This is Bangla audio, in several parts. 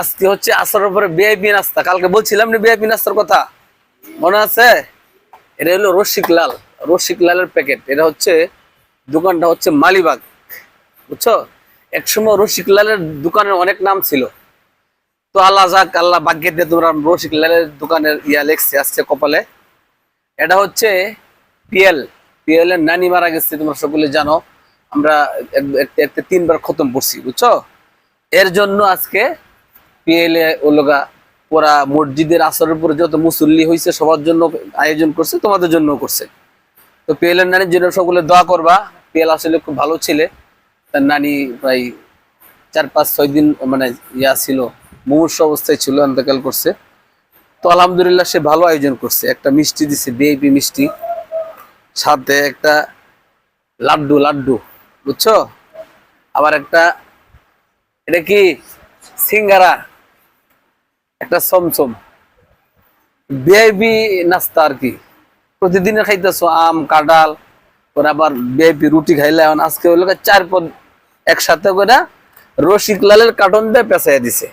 আজকে হচ্ছে আসরের পরে বিআইপি নাস্তা। কালকে বলছিলাম না বিআইপি নাস্তার কথা? মনে আছে? এটা হলো রসিক লাল। রসিক লালের প্যাকেট। এটা হচ্ছে, দোকানটা হচ্ছে মালিবাগ। বুঝছ? একসময় রসিক লালের দোকানের অনেক নাম ছিল। তো আল্লাহ যাক, আল্লাহ ভাগ্যে দিয়ে তোমরা রসিক লালের দোকানের ইয়া লেখছে আসছে কপালে। এটা হচ্ছে পিএল। পিএল এর নানি মারা গেছে, তোমরা সকলে জানো। আমরা তিনবার খতম পড়ছি বুঝছ? এর জন্য আজকে পিএল এ ওলোগা ওরা মসজিদের আসরের উপরে যত মুসল্লি হয়েছে সবার জন্য আয়োজন করছে, তোমাদের জন্য করছে। তো পিএলএর নানির জন্য সকলে দোয়া করবা। পিএল আসলে খুব ভালো ছিলে। তার নানি প্রায় চার, পাঁচ, ছয় দিন মানে ইয়া ছিল, মুমূর্ষ অবস্থায় ছিল, অন্তকাল করছে। তো আলহামদুলিল্লাহ সে ভালো আয়োজন করছে। একটা মিষ্টি দিছে বিআইপি মিষ্টি। সাথে একটা লাড্ডু লাড্ডু, বুঝছ? আবার একটা, এটা কি? সিঙ্গারা। একটা সমসম বিআইপি নাস্তা আর কি। প্রতিদিনে খাইতেছো আম, কাঁঠাল, ওরা আবার বিআইপি রুটি খাইলে। এখন আজকে হলো গিয়ে চার পদ একসাথে করে রসিক লালের কার্টন দিয়ে পেঁচাইয়া দিছে।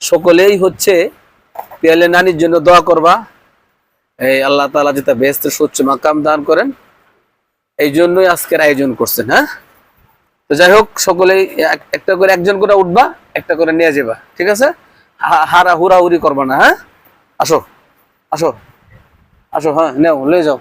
সকলেই হচ্ছে পেয়ালে নানির জন্য দোয়া করবা। এই আল্লাহ তালা যেটা বেহেস্ত সচ্চ মাকাম দান করেন। এই জন্যই আজকের আয়োজন করছেন হ্যাঁ? তো যাই হোক, সকলেই এক- একটা করে একজন করে উঠবা, একটা করে নিয়ে যাবা, ঠিক আছে? হারা হুড়াহুড়ি করবা না হ্যাঁ? আসো আসো আসো হ্যাঁ নেও লয়ে যাও।